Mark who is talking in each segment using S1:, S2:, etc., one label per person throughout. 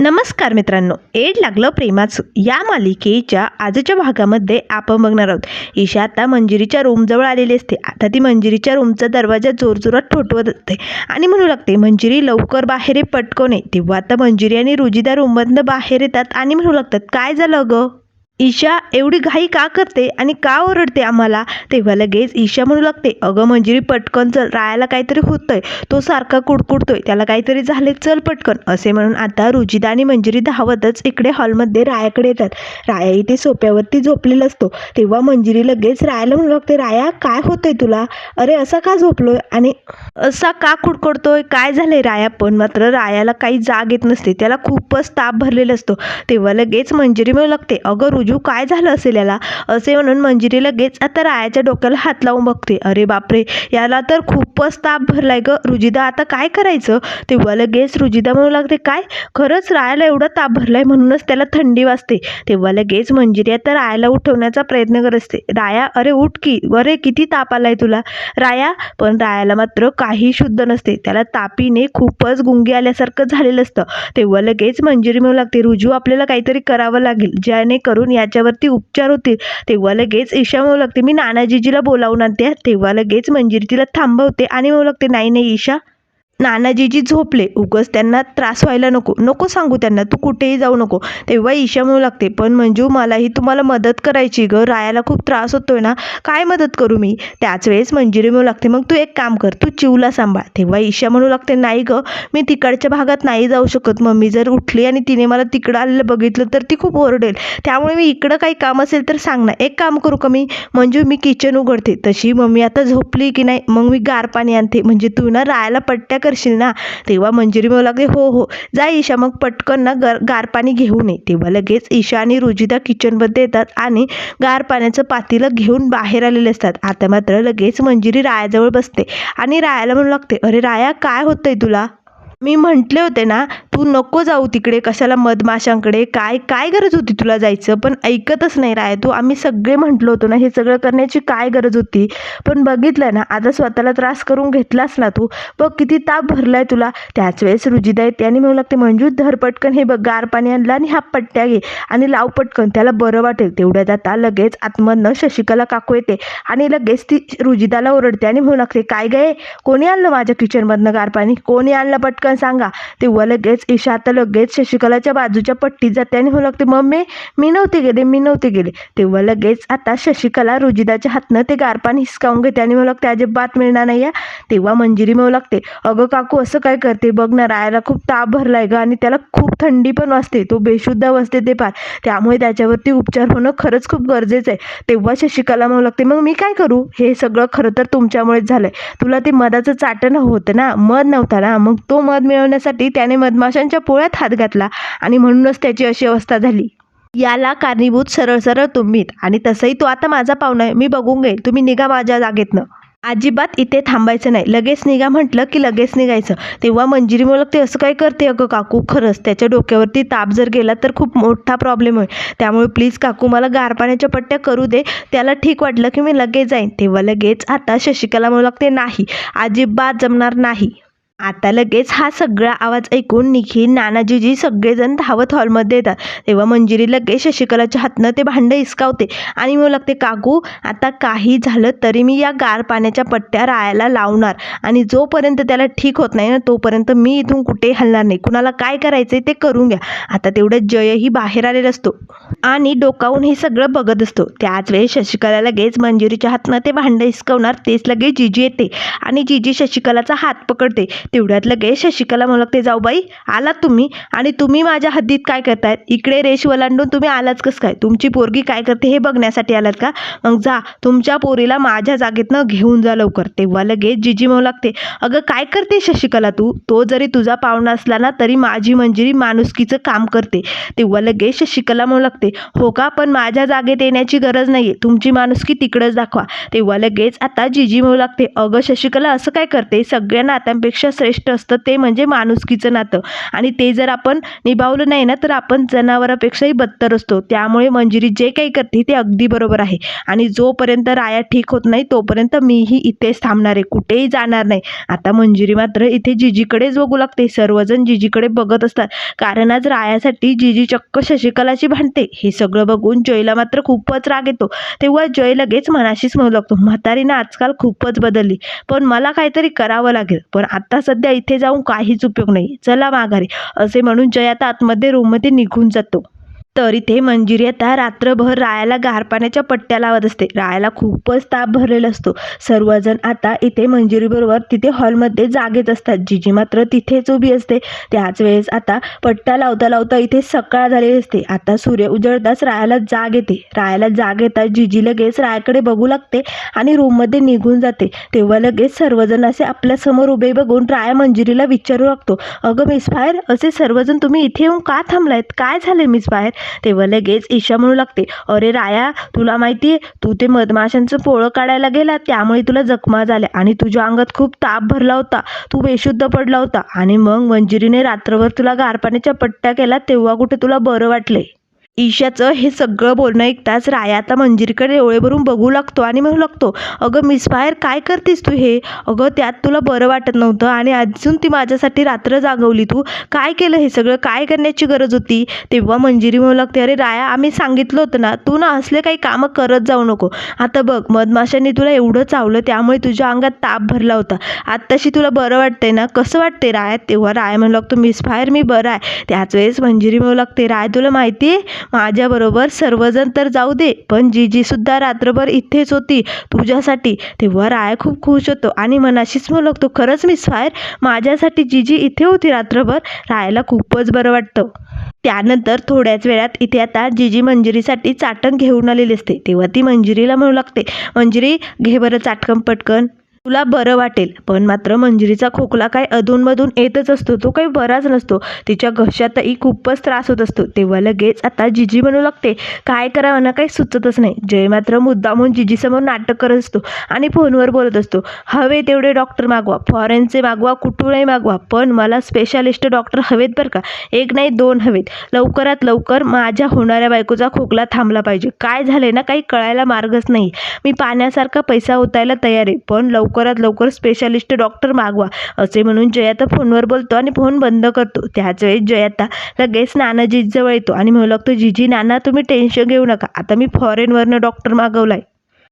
S1: नमस्कार मित्रांनो एड लागलं प्रेमाचं या मालिकेच्या आजच्या भागामध्ये आपण बघणार आहोत. ईशा आता मंजिरीच्या रूमजवळ आलेली असते. आता ती मंजिरीच्या रूमचा दरवाजा जोरजोरात ठोठवत असते आणि म्हणू लागते मंजिरी लवकर बाहेर ये तेव्हा आता मंजिरी आणि रुजिदा रूममधनं बाहेर येतात आणि म्हणू लागतात काय झालं गं? ईशा एवढी घाई का करते आणि का ओरडते आम्हाला? तेव्हा लगेच ईशा म्हणू लागते अगं मंजिरी पटकन चल रायाला काहीतरी होतंय. तो सारखा कुडकुडतोय. त्याला काहीतरी झाले चल पटकन. असे म्हणून आता रुजिदा आणि मंजिरी धावतच इकडे हॉलमध्ये रायाकडे येतात. राया इथे सोप्यावरती झोपलेला असतो. तेव्हा मंजिरी लगेच रायाला म्हणू लागते राया काय होतंय तुला? अरे असा का झोपलोय? आणि असा का कुडकुडतोय? काय झालंय राया? पण मात्र रायाला काही जाग येत नसते. त्याला खूपच ताप भरलेला असतो. तेव्हा लगेच मंजिरी म्हणू लागते अगं रुजू काय झालं असेल याला? असे म्हणून मंजिरी लगेच आता रायाच्या डोक्याला हात लावून बघते. अरे बापरे याला तर खूपच ताप भरलाय ग. रुजिदा आता काय करायचं? तेव्हा लगेच रुजिदा म्हणू लागते काय? खरंच रायाला एवढा ताप भरलाय म्हणूनच त्याला थंडी वाजते. तेव्हा लगेच मंजिरी आता रायाला उठवण्याचा प्रयत्न करत असते. राया अरे उठ की. अरे किती ताप आलाय तुला? राया. पण रायाला मात्र काही शुद्ध नसते. त्याला तापीने खूपच गुंगी आल्यासारखं झालेलं असतं. तेव्हा लगेच मंजिरी म्हणू लागते रुजू आपल्याला काहीतरी करावं लागेल. ज्याने करून याच्यावरती उपचार होतील. तेव्हा लगेच ईशा म्हणू लागते मी नानाजीजीला बोलावून आणते. तेव्हा लगेच मंजिरी तिला थांबवते आणि म्हणू लागते नाही नाही ईशा नानाजीजी झोपले. उगच त्यांना त्रास व्हायला नको. नको सांगू त्यांना तू कुठेही जाऊ नको. तेव्हा ईशा म्हणू लागते पण मंजू मलाही तुम्हाला मदत करायची ग. रायाला खूप त्रास होतोय ना. काय मदत करू मी? त्याच वेळेस मंजिरी म्हणू लागते मग तू एक काम कर तू चिवला सांभाळ. तेव्हा ईशा म्हणू लागते नाही ग मी तिकडच्या भागात नाही जाऊ शकत. मम्मी जर उठली आणि तिने मला तिकडं आलेलं बघितलं तर ती खूप ओरडेल. त्यामुळे मी इकडं काही काम असेल तर सांग ना. एक काम करू का मी? मंजू मी किचन उघडते. तशी मम्मी आता झोपली की नाही? मग मी गार पाणी आणते. म्हणजे तू ना रायाला पट्ट्या करशील ना? तेव्हा मंजिरी म्हणू लागते हो हो. जा ईशा मग पटकन ना गार गार पाणी घेऊन ये. तेव्हा लगेच ईशा आणि रुजिदा किचनमध्ये येतात आणि गार पाण्याचं पातीलं घेऊन बाहेर आलेले असतात. आता मात्र लगेच मंजिरी रायाजवळ बसते आणि रायाला म्हणू लागते अरे राया काय होतंय तुला? मी म्हटले होते ना तू नको जाऊ तिकडे कशाला मधमाशांकडे? काय काय गरज होती तुला जायचं? पण ऐकतच नाही राय तू. आम्ही सगळे म्हटलो होतो ना हे सगळं करण्याची काय गरज होती? पण बघितलं ना आता स्वतःला त्रास करून घेतलास ना तू. बघ किती ताप भरलाय तुला. त्याच वेळेस रुजिदा येते आणि म्हणू लागते मंजू धर पटकन हे बघ गार पाणी आणलं आणि हा पट्ट्या घे आणि लाव पटकन. त्याला बरं वाटेल. तेवढ्यात आता लगेच आतमधनं शशिकला काकू येते आणि लगेच ती रुजिदाला ओरडते आणि म्हणू लागते काय गे कोणी आणलं माझ्या किचनमधनं गार पाणी? कोणी आणलं पटकन सांगा. तेव्हा लगेच ईशा आता लगेच शशिकलाच्या बाजूच्या पट्टीत जाते आणि म्हणू लागते मम्मी मी नव्हते गेले मी नव्हते गेले. तेव्हा लगेच आता शशिकला रुजिदाच्या हातनं ते गारपान हिसकावून घेते आणि मला लागते अजिबात मिळणार नाही आहे तेव्हा मंजिरी मिळू लागते अगं काकू असं काय करते? बघ ना रायाला खूप ताप भरलाय ग आणि त्याला खूप थंडी पण वाजते. तो बेशुद्ध असते ते फार त्यामुळे त्याच्यावरती उपचार होणं खरंच खूप गरजेचं आहे. तेव्हा शशिकला म्हणू लागते मग मी काय करू? हे सगळं खरं तर तुमच्यामुळेच झालंय. तुला ते मधाचं चाटणं होतं ना? मध नव्हता ना? मग तो मध मध मिळवण्यासाठी त्याने मधमाशांच्या पोळ्यात हात घातला आणि म्हणूनच त्याची अशी अवस्था झाली. याला कारणीभूत सरळ सरळ तुम्हीत आणि तसंही तो आता माझा पाहुणा आहे मी बघून घेईल तुम्ही निघा माझ्या जागेतनं. अजिबात इथे थांबायचं नाही. लगेच निघा म्हटलं की लगेच निघायचं. तेव्हा मंजिरी मुलक ते असं काय करते अगं काकू? खरंच त्याच्या डोक्यावरती ताप जर गेला तर खूप मोठा प्रॉब्लेम होईल. त्यामुळे प्लीज काकू मला गार पाण्याच्या पट्ट्या करू दे. त्याला ठीक वाटलं की मी लगेच जाईन. तेव्हा लगेच आता शशिकला म्हणू ते नाही. अजिबात जमणार नाही. आता लगेच हा सगळा आवाज ऐकून निखिल नानाजीजी सगळेजण धावत हॉलमध्ये येतात. तेव्हा मंजिरी लगेच शशिकलाच्या हातनं ते भांडं हिसकावते आणि म्हणू लागते काकू आता काही झालं तरी मी या गार पाण्याच्या पट्ट्या रायाला लावणार आणि जोपर्यंत त्याला ठीक होत नाही ना तोपर्यंत मी इथून कुठे हलणार नाही. कुणाला काय करायचंय ते करून घ्या. आता तेवढं जयही बाहेर आलेला असतो आणि डोकावून हे सगळं बघत असतो. त्याच वेळेस शशिकला लगेच मंजिरीच्या हातनं ते भांडं हिसकवणार तेच लगेच जिजी येते आणि जिजी शशिकलाचा हात पकडते. तेवढ्यात लगेच शशिकला म्हणू लागते जाऊ बाई आलात तुम्ही आणि तुम्ही माझ्या हद्दीत काय करतायत? इकडे रेश वलांडून तुम्ही आलाच कसं काय? तुमची पोरगी काय करते हे बघण्यासाठी आलात का? मग जा तुमच्या पोरीला माझ्या जागेतनं घेऊन जा लवकर. तेव्हा लगेच जिजी म्हणू लागते अगं काय करते शशिकला तू? तो जरी तुझा पाहुणा असला ना तरी माझी मंजिरी माणुसकीचं काम करते. तेव्हा लगेच शशिकला म्हणू लागते हो का पण माझ्या जागेत येण्याची गरज नाही आहे तुमची माणुसकी तिकडंच दाखवा. तेव्हा लगेच आता जिजी म्हणू लागते अगं शशिकला असं काय करते? सगळ्या नात्यांपेक्षा श्रेष्ठ असतं ते म्हणजे माणुसकीचं नातं. आणि ते जर आपण निभावलं नाही ना तर आपण जनावरापेक्षाही बत्तर असतो. त्यामुळे मंजिरी जे काही करते ते अगदी बरोबर आहे. आणि जोपर्यंत राया ठीक होत नाही तोपर्यंत मीही इथेच थांबणार आहे. कुठेही जाणार नाही. आता मंजिरी मात्र इथे जिजीकडेच बघू लागते. सर्वजण जिजीकडे बघत असतात. कारण आज रायासाठी जिजी चक्क शशिकलाची भांडते. हे सगळं बघून जयला मात्र खूपच राग येतो. तेव्हा जय लगेच मनाशीच म्हणू लागतो म्हातारीनं आजकाल खूपच बदलली. पण मला काहीतरी करावं लागेल. पण आता सध्या इथे जाऊन काहीच उपयोग नाही. चला माघारी. असे म्हणून जय आता आतमध्ये रूममध्ये निघून जातो. तर इथे मंजिरी रात्रभर रायाला गार पाण्याच्या पट्ट्या लावत असते. रायाला खूपच ताप भरलेला असतो. सर्वजण आता इथे मंजिरीबरोबर तिथे हॉलमध्ये जागेत असतात. जिजी मात्र तिथेच उभी असते. त्याच वेळेस आता पट्ट्या लावता लावता इथे सकाळ झालेली असते. आता सूर्य उजळताच रायाला जाग येते. रायाला जाग येताच जिजी लगेच रायाकडे बघू लागते आणि रूममध्ये निघून जाते. तेव्हा लगेच सर्वजण असे आपल्यासमोर उभे बघून राया मंजिरीला विचारू लागतो. अगं मिस फायर असे सर्वजण तुम्ही इथे येऊन का थांबलायत? काय झाले मिस फायर? तेव्हा लगेच ईशा म्हणू लागते अरे राया तुला माहिती आहे तू ते मधमाशांचं पोळं काढायला गेला त्यामुळे तुला जखमा झाल्या आणि तुझ्या अंगात खूप ताप भरला होता तू बेशुद्ध पडला होता आणि मग मंजिरीने रात्रभर तुला गारपाण्याच्या पट्ट्या केला तेव्हा कुठे तुला बरं वाटले ईशाचं हे सगळं बोलणं ऐकताच राया आता मंजिरीकडे डोळे भरून बघू लागतो आणि म्हणू लागतो अगं मिसफायर काय करतेस तू हे? अगं त्यात तुला बरं वाटत नव्हतं आणि अजून ती माझ्यासाठी रात्र जागवली तू. काय केलं हे सगळं? काय करण्याची गरज होती? तेव्हा मंजिरी म्हणू लागते अरे राया आम्ही सांगितलं होतं ना तू ना असले काही कामं करत जाऊ नको. आता बघ मधमाशांनी तुला एवढं चावलं त्यामुळे तुझ्या अंगात ताप भरला होता. आत्ताशी तुला बरं वाटतंय ना? कसं वाटते राया? तेव्हा राया म्हणू लागतो मिसफायर मी बरं आहे. त्याच वेळेस मंजिरी म्हणू लागते राय तुला माहिती आहे माझ्याबरोबर सर्वजण तर जाऊ दे पण जीजीसुद्धा रात्रभर इथेच होती तुझ्यासाठी. तेव्हा राय खूप खुश होतो आणि मनाशीच म्हणू लागतो खरंच मिस फायर? माझ्यासाठी जीजी इथे होती रात्रभर? रायाला खूपच बरं वाटतं. त्यानंतर थोड्याच वेळात इथे आता जीजी मंजिरीसाठी चाटण घेऊन आलेली असते. तेव्हा ती मंजिरीला म्हणू लागते मंजिरी घे बरं चाटकन पटकन. तुला बरं वाटेल पण मात्र मंजिरीचा खोकला काय अधूनमधून येतच असतो तो काही बराच नसतो. तिच्या घशातही खूपच त्रास होत असतो. तेव्हा लगेच आता जिजी म्हणू लागते काय करावं ना काही सुचतच नाही. जय मात्र मुद्दामून जिजीसमोर नाटक करत असतो आणि फोनवर बोलत असतो हवे तेवढे डॉक्टर मागवा फॉरेनचे मागवा कुठूनही मागवा पण मला स्पेशालिस्ट डॉक्टर हवेत बरं का? एक नाही दोन हवेत. लवकरात लवकर माझ्या होणाऱ्या बायकोचा खोकला थांबला पाहिजे. काय झाले ना काही कळायला मार्गच नाही. मी पाण्यासारखा पैसा ओतायला तयार आहे पण लवकरात लवकर स्पेशालिस्ट डॉक्टर मागवा. असे म्हणून जयाता फोनवर बोलतो आणि फोन बंद करतो. त्याच वेळेस जयाता लगेच नानाजीजवळ येतो आणि म्हणू लागतो जीजी नाना तुम्ही टेन्शन घेऊ नका. आता मी फॉरेनवरनं डॉक्टर मागवलाय.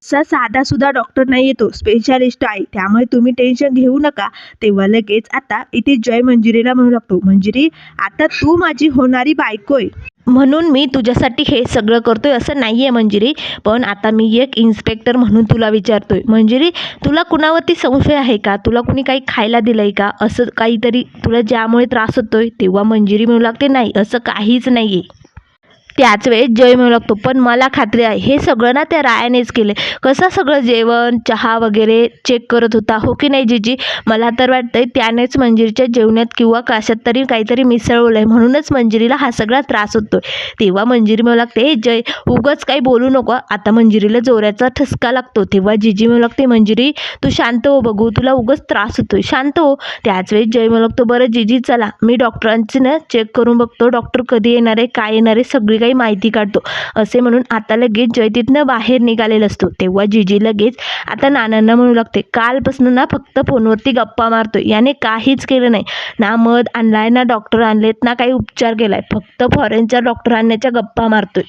S1: असा साधा सुद्धा डॉक्टर नाही येतो. स्पेशालिस्ट आहे. त्यामुळे तुम्ही टेन्शन घेऊ नका. तेव्हा लगेच आता इथे जय मंजिरीला म्हणू लागतो मंजिरी आता तू माझी होणारी बायको आहे. म्हणून मी तुझ्यासाठी हे सगळं करतो आहे असं नाही आहे मंजिरी पण आता मी एक इन्स्पेक्टर म्हणून तुला विचारतो आहे मंजिरी तुला कुणावरती संशय आहे का? तुला कुणी काही खायला दिलं आहे का? असं काहीतरी तुला ज्यामुळे त्रास होतो आहे तेव्हा मंजिरी म्हणू लागते नाही असं काहीच नाही आहे त्याच वेळेस जय मिळू लागतो. पण मला खात्री आहे हे सगळं ना त्या रायानेच केले. कसं सगळं जेवण चहा वगैरे चेक करत होता हो की नाही जीजी? मला तर वाटतंय त्यानेच मंजिरीच्या जेवणात किंवा कशात तरी काहीतरी मिसळवलं आहे म्हणूनच मंजिरीला हा सगळा त्रास होतो तेव्हा मंजिरी मिळू लागते हे जय उगच काही बोलू नको. आता मंजिरीला जोराचा ठसका लागतो. तेव्हा जीजी म्हणू लागते मंजिरी तू शांत हो बघू. तुला उगच त्रास होतोय. शांत हो. त्याच वेळेस जय म्हणू लागतो बरं जीजी चला. मी डॉक्टरांची ना चेक करून बघतो. डॉक्टर कधी येणार आहे काय येणार आहे सगळी काही माहिती काढतो. असे म्हणून आता लगेच जय तिथनं बाहेर निघालेला असतो. तेव्हा जीजी लगेच आता नानांना म्हणू लागते कालपासून ना फक्त फोनवरती गप्पा मारतोय. याने काहीच केलं नाही. ना मध आणलाय ना डॉक्टर आणलेत ना काही उपचार केलाय. फक्त फॉरेनच्या डॉक्टर आणण्याच्या गप्पा मारतोय.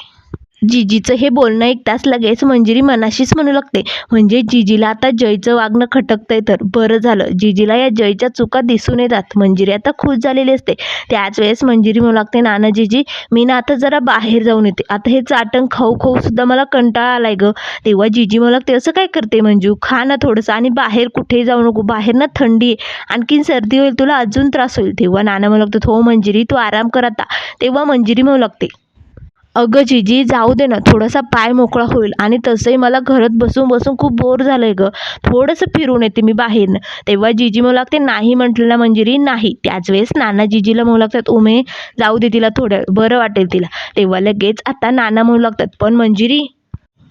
S1: जिजीचं हे बोलणं ऐकताच लगेच मंजिरी मनाशीच म्हणू लागते. म्हणजे जिजीला आता जयचं वागणं खटकतंय तर बरं झालं. जिजीला या जयच्या चुका दिसून येतात. मंजिरी आता खुश झालेली असते. त्याच वेळेस मंजिरी म्हणू लागते नाना जिजी मी ना आता जरा बाहेर जाऊन येते. आता हे चाटण खाऊ खाऊ सुद्धा मला कंटाळा आलाय ग. तेव्हा जिजी म्हणू लागते असं काय करते मंजू? खा ना थोडंसं आणि बाहेर कुठेही जाऊ नको. बाहेर ना थंडी आहे. आणखीन सर्दी होईल तुला अजून त्रास होईल. तेव्हा नाना म्हणू लागतो हो मंजिरी तू आराम कर आता. तेव्हा मंजिरी म्हणू लागते अगं जीजी जाऊ दे ना. थोडासा पाय मोकळा होईल. आणि तसंही मला घरात बसून बसून खूप बोर झालं आहे गं. थोडंसं फिरून येते मी बाहेरनं तेव्हा जीजी म्हणू लागते नाही म्हटलं ना मंजिरी नाही. त्याच वेळेस नाना जीजीला म्हणू लागतात उमे जाऊ दे तिला थोड्या बरं वाटेल तिला. तेव्हा लगेच आता नाना म्हणू लागतात पण मंजिरी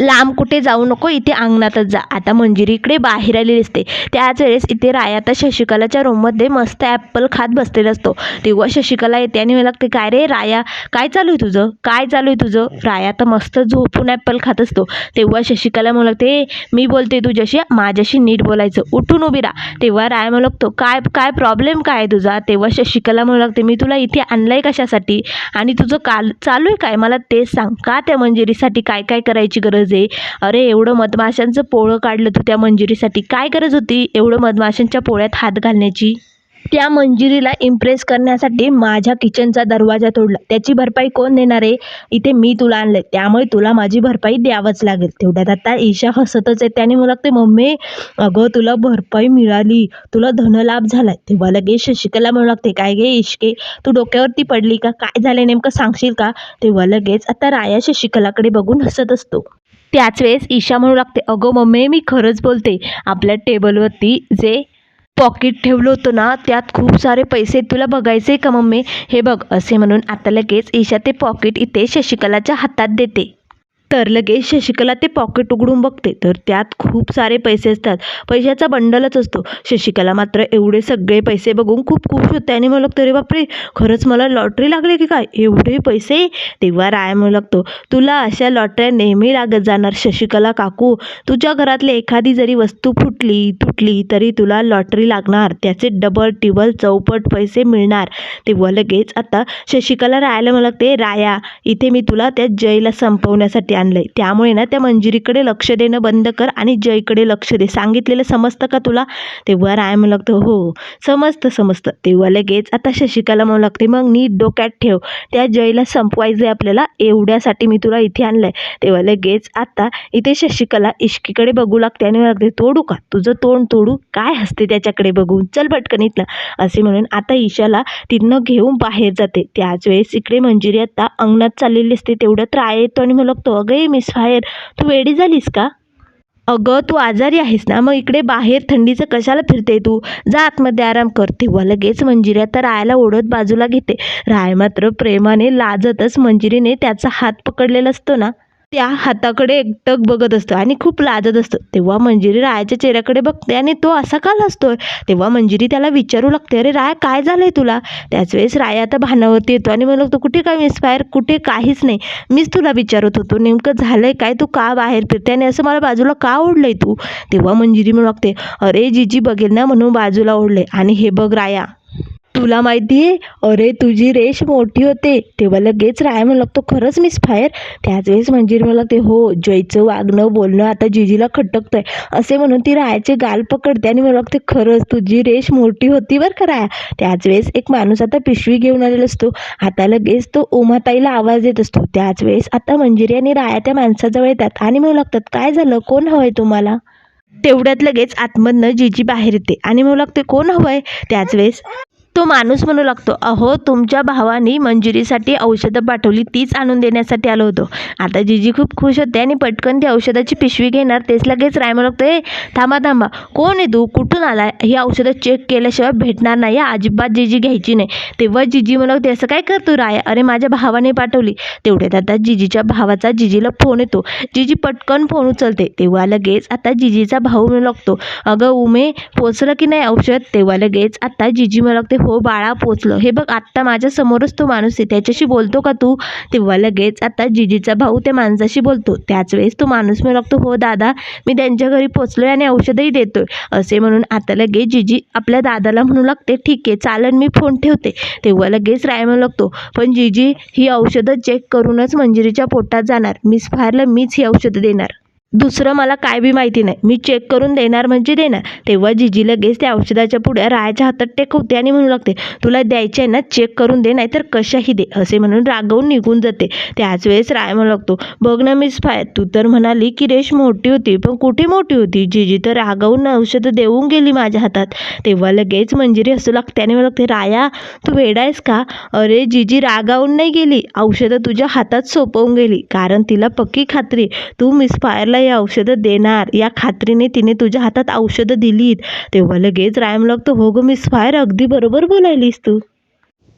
S1: लांब कुठे जाऊ नको इथे अंगणातच जा. आता मंजिरी इकडे बाहेर आलेली असते त्याच वेळेस इथे राया आता शशिकलाच्या रूममध्ये मस्त ॲप्पल खात बसलेला असतो. तेव्हा शशिकला येते आणि मला लागते काय रे राया काय चालू आहे तुझं? काय चालू आहे तुझं? राया तर मस्त झोपून ॲप्पल खात असतो. तेव्हा शशिकला मला लागते मी बोलते तुझ्याशी माझ्याशी नीट बोलायचं. उठून उभी राहा. तेव्हा राया मला लागतो काय काय प्रॉब्लेम काय आहे तुझा? तेव्हा शशिकला मला लागते मी तुला इथे आणलं आहे कशासाठी? आणि तुझं काल चालू आहे काय? मला तेच सांग. का त्या मंजिरीसाठी काय काय करायची गरज आहे. अरे एवढं मधमाशांचं पोळं काढलं तू त्या मंजुरीसाठी. काय गरज होती एवढं मधमाशांच्या पोळ्यात हात घालण्याची? त्या मंजिरीला इम्प्रेस करण्यासाठी माझ्या किचनचा दरवाजा तोडला. त्याची भरपाई कोण देणार आहे? इथे मी तुला आणलं त्यामुळे तुला माझी भरपाई द्यावंच लागेल. तेवढ्यात आता ईशा हसतच आहे. त्याने मला लागते मम्मी अगं तुला भरपाई मिळाली. तुला धनलाभ झालाय. तेव्हा लगेच शशिकला म्हणू लागते काय गे इशके? तू डोक्यावरती पडली का? काय झालं नेमकं सांगशील का? तेव्हा लगेच आता राया शशिकलाकडे बघून हसत असतो. त्याच वेळेस ईशा म्हणू लागते अगं मम्मी मी खरंच बोलते आपल्या टेबलवरती जे पॉकेट ठेवलं होतं ना त्यात खूप सारे पैसे तुला बघायचे का मम्मी? हे बघ असे म्हणून आता लगेच ईशा ते पॉकेट इथे शशिकलाच्या हातात देते. तर लगेच शशिकला ते पॉकेट उघडून बघते. तर त्यात खूप सारे पैसे असतात. पैशाचा बंडलच असतो. शशिकला मात्र एवढे सगळे पैसे बघून खूप खुश होते आणि मला तरी अरे बापरे खरंच मला लॉटरी लागली की काय? एवढे पैसे? तेव्हा राय म्हणू लागतो तुला अशा लॉटऱ्या नेहमी लागत जाणार शशिकला काकू. तुझ्या घरातली एखादी जरी वस्तू फुटली तुटली तरी तुला लॉटरी लागणार. त्याचे डबल टिबल चौपट पैसे मिळणार. तेव्हा लगेच आता शशिकला राहायला मला लागते राया इथे मी तुला त्या जयला संपवण्यासाठी आणलं आहे त्यामुळे ना त्या मंजिरीकडे लक्ष देणं बंद कर आणि जयकडे लक्ष दे. सांगितलेलं समजतं का तुला? तेव्हा राय म्हणू लागतो हो समजतं समजतं. तेव्हा लगेच आता शशिकाला म्हणू लागते मग नीट डोक्यात ठेव. त्या जयला संपवायचं आहे आपल्याला एवढ्यासाठी मी तुला इथे आणलं आहे तेव्हा लगेच आता इथे शशिकला इश्कीकडे बघू लागते आणि लागते तोडू का? तुझं तोंड तोडू? काय हसते त्याच्याकडे बघून? चल पटकन इथलं असे म्हणून आता ईशाला तिथनं घेऊन बाहेर जाते. त्याच वेळेस इकडे मंजिरी आता अंगणात चाललेली असते तेवढ्यात राय येतो आणि म्हणू लागतो अगं ये मिस फायर तू वेडी झालीस का? अगं तू आजारी आहेस ना मग इकडे बाहेर थंडीचं कशाला फिरते तू? जा आतमध्ये आराम कर. तेव्हा लगेच मंजिऱ्या तर रायाला ओढत बाजूला घेते. राय मात्र प्रेमाने लाजतच मंजिरीने त्याचा हात पकडलेला असतो ना. त्या हाताकडे एकटक बघत असतं आणि खूप लाजत असतं. तेव्हा मंजिरी रायाच्या चेहऱ्याकडे बघते आणि तो असा का लाजतोय तेव्हा मंजिरी त्याला विचारू लागते अरे राय काय झालंय तुला? त्याच वेळेस राया आता भानावरती येतो आणि म्हणू लागतो कुठे काय मिसफायर कुठे काहीच नाही. मीच तुला विचारत होतो नेमकं झालंय काय? तू का बाहेर फिरते आणि असं मला बाजूला का ओढलंय तू? तेव्हा मंजिरी म्हणू लागते अरे जीजी बघेल ना म्हणून बाजूला ओढले आणि हे बघ राया. तुला माहिती आहे? अरे तुझी रेश मोठी होते. तेव्हा लगेच राय म्हणू लागतो खरंच मिस फायर त्याच वेळेस मंजिरी म्हणू लागते हो जयचं वागणं बोलणं आता जिजीला खटकतंय. असे म्हणून ती रायाचे गाल पकडते आणि म्हणू लागते खरंच तुझी रेश मोठी होती बरं का राया? त्याच वेळेस एक माणूस आता पिशवी घेऊन आलेला असतो. आता लगेच तो उमाताईला आवाज देत असतो. त्याच वेळेस आता मंजिरी आणि राया त्या माणसाजवळ येतात आणि म्हणू लागतात काय झालं? कोण हवंय तुम्हाला? तेवढ्यात लगेच आतमधनं जीजी बाहेर येते आणि म्हणू लागते कोण हवंय? त्याच वेळेस तो माणूस म्हणू लागतो अहो तुमच्या भावानी मंजुरीसाठी औषधं पाठवली तीच आणून देण्यासाठी आलो होतो. आता जीजी खूप खुश होते आणि पटकन ती औषधाची पिशवी घेणार तेच लगेच राय म्हणू लागतो ए थांबा थांबा. कोण आहे तू? कुठून आला ही औषधं चेक केल्याशिवाय भेटणार नाही अजिबात जीजी घ्यायची नाही. तेव्हा जीजी म्हणू लागते असं काय करतो राय? अरे माझ्या भावाने पाठवली. तेवढ्यात आता जीजीच्या भावाचा जीजीला फोन येतो. जीजी पटकन फोन उचलते. तेव्हा लगेच आता जीजीचा भाऊ म्हणू लागतो अगं उमे पोचलं की नाही औषध? तेव्हा लगेच आता जीजी म्हणू लागते हो बाळा पोचलं. हे बघ आत्ता माझ्यासमोरच तो माणूस आहे. त्याच्याशी बोलतो का तू? तेव्हा लगेच आता जिजीचा भाऊ त्या माणसाशी बोलतो. त्याच वेळेस तो माणूस म्हणू लागतो हो दादा मी त्यांच्या घरी पोचलोय आणि औषधही देतोय. असे म्हणून आता लगेच जिजी आपल्या दादाला म्हणू लागते ठीक आहे चालन मी फोन ठेवते. तेव्हा लगेच राय म्हणू लागतो पण जिजी ही औषधं चेक करूनच मंजिरीच्या पोटात जाणार. मिस फायरला मीच ही औषधं देणार. दुसरं मला काय बी माहिती नाही. मी चेक करून देणार म्हणजे देणार. तेव्हा जिजी लगेच त्या औषधाच्या पुढ्या रायाच्या हातात टेकवते आणि म्हणू लागते तुला द्यायचे आहे ना चेक करून दे नाहीतर कशाही दे. असे म्हणून रागवून निघून जाते. त्याच वेळेस राय म्हणू लागतो बघ ना मिस फाय तू तर म्हणाली की रेश मोठी होती पण कुठे मोठी होती? जिजी तर रागवून औषधं देऊन गेली माझ्या हातात. तेव्हा लगेच मंजिरी हसू लागते आणि म्हणू लागते राया तू वेडायस का? अरे जिजी रागावून नाही गेली. औषधं तुझ्या हातात सोपवून गेली. कारण तिला पक्की खात्री तू मिसफायरला ही औषधं देणार? या खात्रीने तिने तुझ्या हातात औषधं दिलीत. तेव्हा लगेच रायम लागतो हो गं मिसफायर अगदी बरोबर बोलायलीस तू.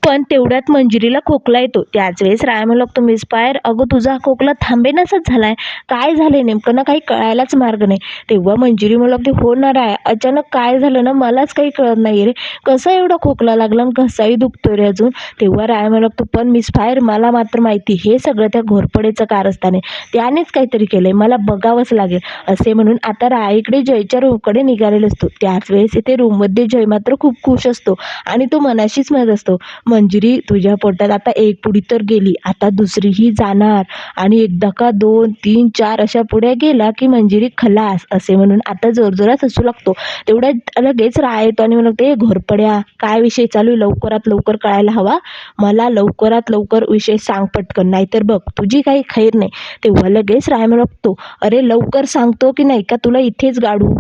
S1: पण तेवढ्यात मंजिरीला खोकला येतो. त्याच वेळेस राय म्हणू लागतो मिस अगं तुझा खोकला थांबेनासाच आहे काय झालं नेमकं ना काही कळायलाच मार्ग नाही. तेव्हा मंजिरी म्हणू लागते हो ना राय. अचानक काय झालं ना मलाच काही कळत नाही रे. कसा एवढा खोकला लागला आणि कसाही दुखतो रे अजून? तेव्हा राय म्हणू लागतो पण मिस फायर मला मात्र माहिती हे सगळं त्या घोरपडेचं कारस्थान आहे. त्यानेच काहीतरी केलंय. मला बघावंच लागेल. असे म्हणून आता राईकडे जयच्या रूमकडे निघालेला असतो. त्याच वेळेस इथे रूममध्ये जय मात्र खूप खुश असतो आणि तो मनाशीच म्हणत असतो. मंजिरी तुझ्या पोटात आता एक पुडी तर गेली. आता दुसरीही जाणार. आणि एकदा का दोन तीन चार अशा पुढे गेला की मंजिरी खलास असे म्हणून आता जोरजोरात हसू लागतो. तेवढ्यात लगेच राय येतो आणि म्हणतो ते घोरपड्या काय विषय चालू आहे? लवकरात लवकर कळायला हवा. मला लवकरात लवकर विषय सांग पटकन. नाहीतर बघ तुझी काही खैर नाही. तेव्हा लगेच राय म्हणतो अरे लवकर सांगतो की नाही? का तुला इथेच गाडू?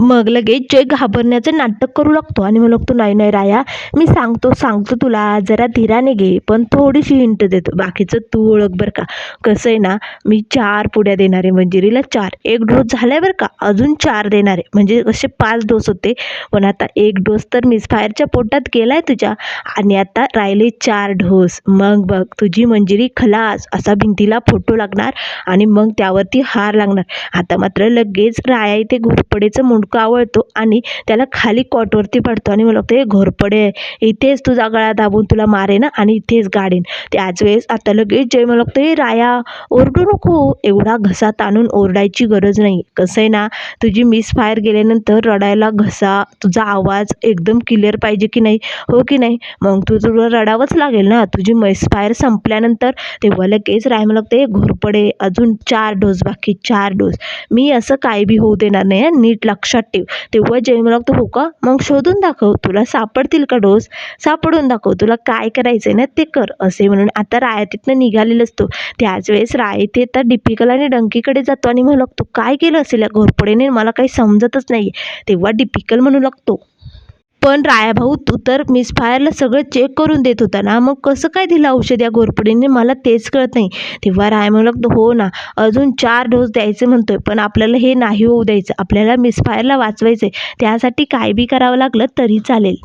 S1: मग लगेच जय घाबरण्याचं नाटक करू लागतो आणि मग लागतो नाही नाही राया मी सांगतो सांगतो तुला जरा धीराने घे पण थोडीशी हिंट देतो बाकीचं तू ओळख बरं का. कसं आहे ना मी चार पुड्या देणार आहे मंजिरीला चार. एक डोस झालाय बरं का अजून चार देणार आहे. म्हणजे असे पाच डोस होते पण आता एक डोस तर मिस फायरच्या पोटात गेलाय तुझ्या. आणि आता राहिले चार डोस. मग बघ तुझी मंजिरी खलास असा भिंतीला फोटो लागणार आणि मग त्यावरती हार लागणार. आता मात्र लगेच राया इथे घोरपडेचं मुंड कावळतो आणि त्याला खाली कॉटवरती पडतो. आणि मला लागतं हे घोरपडे इथेच तुझा गळा दाबून तुला मारेन आणि इथेच गाडेन. त्याच वेळेस आता लगेच जय मला लागतं हे राया ओरडू नको. एवढा घसा ताणून ओरडायची गरज नाही. कसं आहे ना तुझी मिस फायर गेल्यानंतर रडायला घसा तुझा आवाज एकदम क्लिअर पाहिजे की नाही? हो की नाही? मग तू तुला रडावंच लागेल ना. तुझी मिस फायर संपल्यानंतर तेव्हा लगेच राय मला ते घोरपडे अजून चार डोस बाकी चार डोस मी असं काय बी होऊ देणार नाही नीट लक्षात ठेव तेव्हा जय मला लागतो हो का? मग शोधून दाखव तुला. सापडतील का डोस? सापडून दाखव. तुला काय करायचं आहे ना ते कर असे म्हणून आता राया तिथनं निघालेला असतो. त्याच वेळेस राय ते तर डिपिकल आणि डंकीकडे जातो आणि म्हणू लागतो काय केलं असेल या घोरपडेने? मला काही समजतच नाही तेव्हा डिपिकल म्हणू लागतो पण राया भाऊ तू तर मिस फायरला सगळं चेक करून देत होता ना? मग कसं काय दिलं औषध या घोरपडीने? मला तेच कळत नाही. तेव्हा राय म्हणू लागतो हो ना अजून चार डोस द्यायचे म्हणतोय पण आपल्याला हे नाही होऊ द्यायचं. आपल्याला मिस फायरला वाचवायचं आहे त्यासाठी काय बी करावं लागलं तरी चालेल.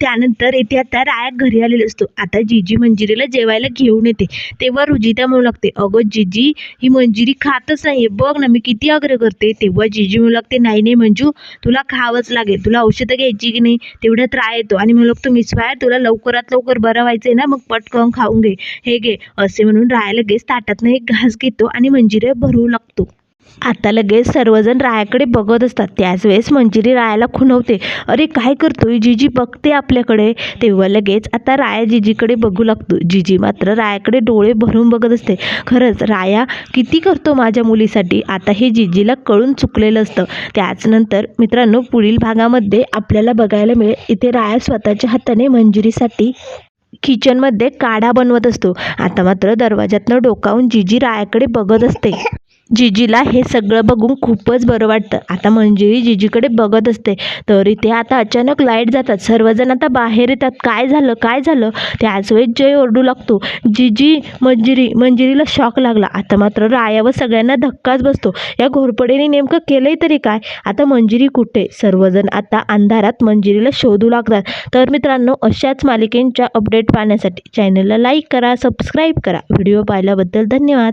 S1: त्यानंतर येथे आता राया घरी आलेला असतो. आता जिजी मंजिरीला जेवायला घेऊन येते. तेव्हा रुजिता म्हणू लागते अगं जिजी ही मंजिरी खातच नाही बघ ना मी किती आग्रह करते. तेव्हा जिजी म्हणू लागते नाही नाही मंजू तुला खावंच लागेल. तुला औषधं घ्यायची की नाही तेवढ्यात राय येतो. आणि म्हणू लागतो मिस फायर तुला लवकरात लवकर बरं व्हायचं आहे ना मग पटकन खाऊन घे. हे घे. असे म्हणून राया लगेच ताटातनं एक घास घेतो आणि मंजिरे भरू लागतो. आता लगेच सर्वजण रायाकडे बघत असतात. त्याच वेळेस मंजिरी रायाला खुणवते. अरे काय करतोय? जिजी बघते आपल्याकडे. तेव्हा लगेच आता राया जिजीकडे बघू लागतो. जिजी मात्र रायाकडे डोळे भरून बघत असते. खरंच राया किती करतो माझ्या मुलीसाठी? आता हे जिजीला कळून चुकलेलं असतं. त्याचनंतर मित्रांनो पुढील भागामध्ये आपल्याला बघायला मिळेल. इथे राया स्वतःच्या हाताने मंजिरीसाठी किचनमध्ये काढा बनवत असतो. आता मात्र दरवाजातनं डोकावून जिजी रायाकडे बघत असते. जिजीला हे सगळं बघून खूपच बरं वाटतं. आता मंजिरी जिजीकडे बघत असते. तर इथे आता अचानक लाइट जातात. सर्वजण आता बाहेर येतात. काय झालं? काय झालं? त्याच वेळेस जय ओरडू लागतो. जिजी मंजिरी मंजिरीला शॉक लागला. आता मात्र रायावर सगळ्यांना धक्काच बसतो. या घोरपडीने नेमकं केलंय तरी काय? आता मंजिरी कुठे? सर्वजण आता अंधारात मंजिरीला शोधू लागतात. तर मित्रांनो अशाच मालिकेंच्या अपडेट पाहण्यासाठी चॅनलला लाईक करा सबस्क्राईब करा. व्हिडिओ पाहिल्याबद्दल धन्यवाद.